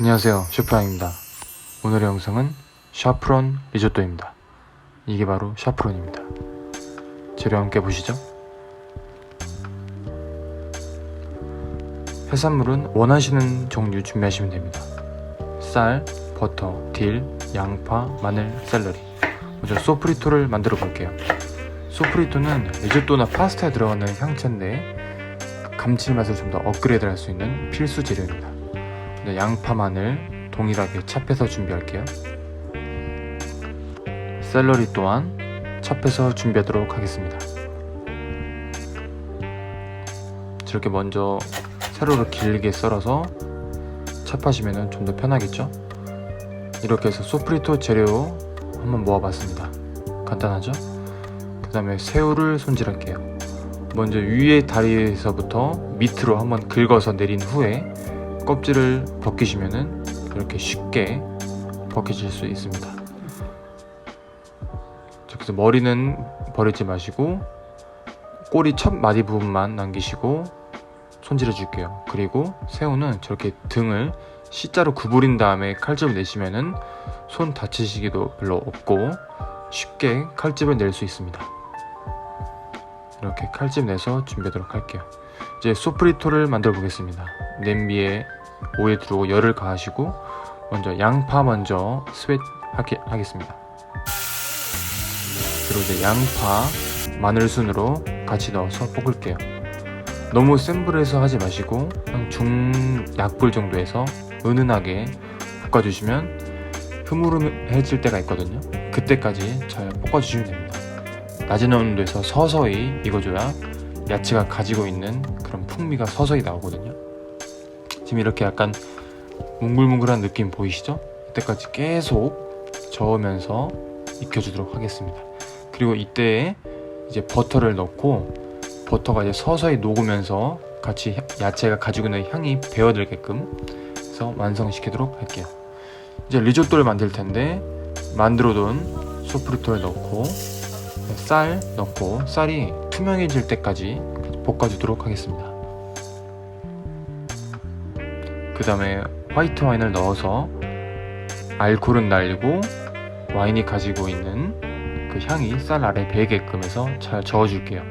안녕하세요. 셰프양입니다. 오늘의 영상은 샤프론 리조또입니다. 이게 바로 샤프론입니다. 재료 함께 보시죠. 해산물은 원하시는 종류 준비하시면 됩니다. 쌀, 버터, 딜, 양파, 마늘, 샐러리. 먼저 소프리토를 만들어 볼게요. 소프리토는 리조또나 파스타에 들어가는 향채인데 감칠맛을 좀 더 업그레이드 할 수 있는 필수 재료입니다. 네, 양파, 마늘 동일하게 찹해서 준비할게요. 샐러리 또한 찹해서 준비하도록 하겠습니다. 저렇게 먼저 세로로 길게 썰어서 찹하시면 좀 더 편하겠죠? 이렇게 해서 소프리토 재료 한번 모아봤습니다. 간단하죠? 그 다음에 새우를 손질할게요. 먼저 위에 다리에서부터 밑으로 한번 긁어서 내린 후에 껍질을 벗기시면은 이렇게 쉽게 벗겨질 수 있습니다. 그래서 머리는 버리지 마시고 꼬리 첫 마디 부분만 남기시고 손질해 줄게요. 그리고 새우는 저렇게 등을 C자로 구부린 다음에 칼집을 내시면은 손 다치시기도 별로 없고 쉽게 칼집을 낼 수 있습니다. 이렇게 칼집 내서 준비하도록 할게요. 이제 소프리토를 만들어 보겠습니다. 냄비에 오일 두르고 열을 가하시고 먼저 양파 먼저 스웨트 하겠습니다. 그리고 이제 양파 마늘 순으로 같이 넣어서 볶을게요. 너무 센 불에서 하지 마시고 한 중약불 정도에서 은은하게 볶아주시면 흐물흐물해질 때가 있거든요. 그때까지 잘 볶아주시면 됩니다. 낮은 온도에서 서서히 익어줘야 야채가 가지고 있는 그런 풍미가 서서히 나오거든요. 지금 이렇게 약간 뭉글뭉글한 느낌 보이시죠? 이때까지 계속 저으면서 익혀주도록 하겠습니다. 그리고 이때 이제 버터를 넣고 버터가 이제 서서히 녹으면서 같이 야채가 가지고 있는 향이 배어들게끔 해서 완성시키도록 할게요. 이제 리조또를 만들 텐데 만들어둔 소프리토를 넣고 쌀 넣고 쌀이 투명해질 때까지 볶아주도록 하겠습니다. 그 다음에 화이트 와인을 넣어서 알코올은 날리고 와인이 가지고 있는 그 향이 쌀 아래 배게끔 해서 잘 저어줄게요.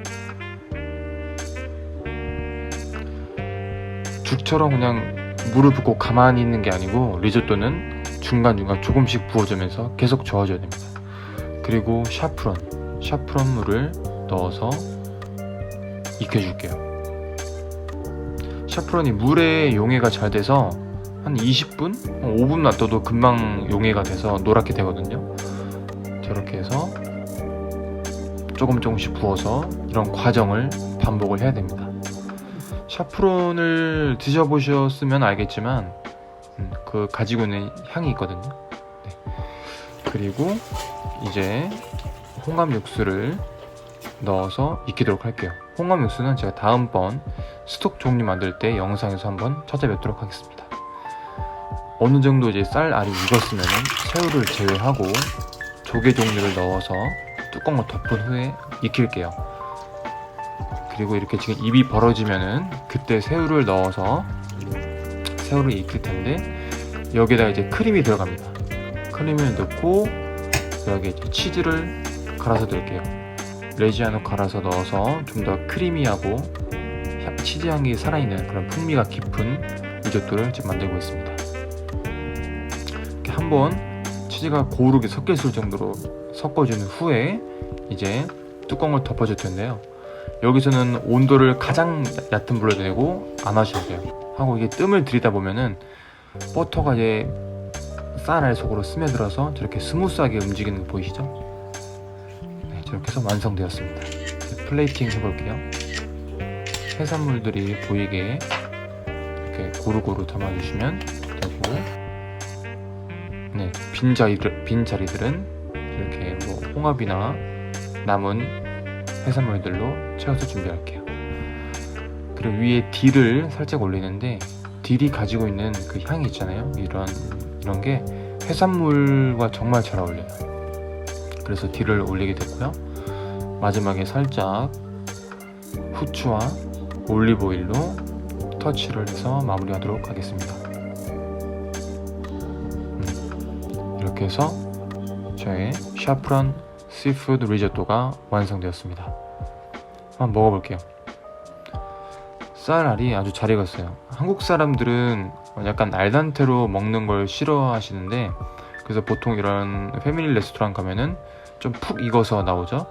죽처럼 그냥 물을 붓고 가만히 있는 게 아니고 리조또는 중간중간 조금씩 부어주면서 계속 저어줘야 됩니다. 그리고 샤프론, 샤프론 물을 넣어서 익혀줄게요. 샤프론이 물에 용해가 잘 돼서 한 20분? 5분 놔둬도 금방 용해가 돼서 노랗게 되거든요. 저렇게 해서 조금 조금씩 부어서 이런 과정을 반복을 해야 됩니다. 샤프론을 드셔보셨으면 알겠지만 음, 그 가지고 있는 향이 있거든요. 네. 그리고 이제 홍합 육수를 넣어서 익히도록 할게요. 홍합 육수는 제가 다음번 스톡 종류 만들 때 영상에서 한번 찾아뵙도록 하겠습니다. 어느 정도 이제 쌀 알이 익었으면 새우를 제외하고 조개 종류를 넣어서 뚜껑을 덮은 후에 익힐게요. 그리고 이렇게 지금 입이 벌어지면은 그때 새우를 넣어서 새우를 익힐 텐데 여기에다 이제 크림이 들어갑니다. 크림을 넣고 여기 치즈를 갈아서 넣을게요. 레지아노 갈아서 넣어서 좀 더 크리미하고 향- 치즈 향이 살아있는 그런 풍미가 깊은 리조또를 지금 만들고 있습니다. 이렇게 한번 치즈가 고르게 섞여 있을 정도로 섞어준 후에 이제 뚜껑을 덮어줄 텐데요. 여기서는 온도를 가장 얕은 불로 내고 안 하셔도 돼요. 하고 이게 뜸을 들이다 보면은 버터가 이제 쌀알 속으로 스며들어서 저렇게 스무스하게 움직이는 거 보이시죠? 네, 저렇게 해서 완성되었습니다. 플레이팅 해볼게요. 해산물들이 보이게 이렇게 고루고루 담아주시면 되고, 네, 빈 자리들, 빈 자리들은 이렇게 뭐 홍합이나 남은 해산물들로 채워서 준비할게요. 그리고 위에 딜을 살짝 올리는데 딜이 가지고 있는 그 향이 있잖아요. 이런 이런 게 해산물과 정말 잘 어울려요. 그래서 딜을 올리게 됐고요. 마지막에 살짝 후추와 올리브 오일로 터치를 해서 마무리하도록 하겠습니다. 이렇게 해서 저의 샤프란 시푸드 리조또가 완성되었습니다. 한번 먹어볼게요. 쌀알이 아주 잘 익었어요. 한국 사람들은 약간 알단테로 먹는 걸 싫어하시는데 그래서 보통 이런 패밀리 레스토랑 가면은 좀 푹 익어서 나오죠.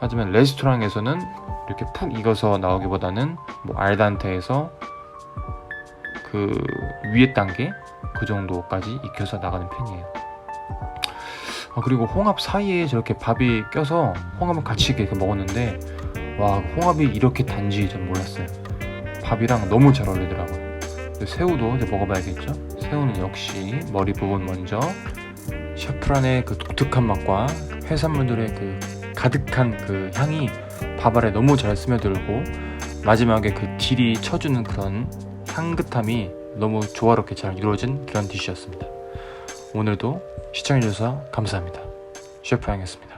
하지만 레스토랑에서는 이렇게 푹 익어서 나오기보다는 뭐 알단테에서 그 위에 단계 그 정도까지 익혀서 나가는 편이에요. 아, 그리고 홍합 사이에 저렇게 밥이 껴서 홍합을 같이 이렇게 먹었는데 와 홍합이 이렇게 단지 전 몰랐어요. 밥이랑 너무 잘 어울리더라고요. 새우도 이제 먹어봐야겠죠? 새우는 역시 머리 부분 먼저 샤프란의 그 독특한 맛과 해산물들의 그 가득한 그 향이 밥알에 너무 잘 스며들고 마지막에 그 딜이 쳐주는 그런 향긋함이 너무 조화롭게 잘 이루어진 그런 디시였습니다. 오늘도 시청해주셔서 감사합니다. 셰프 양이었습니다.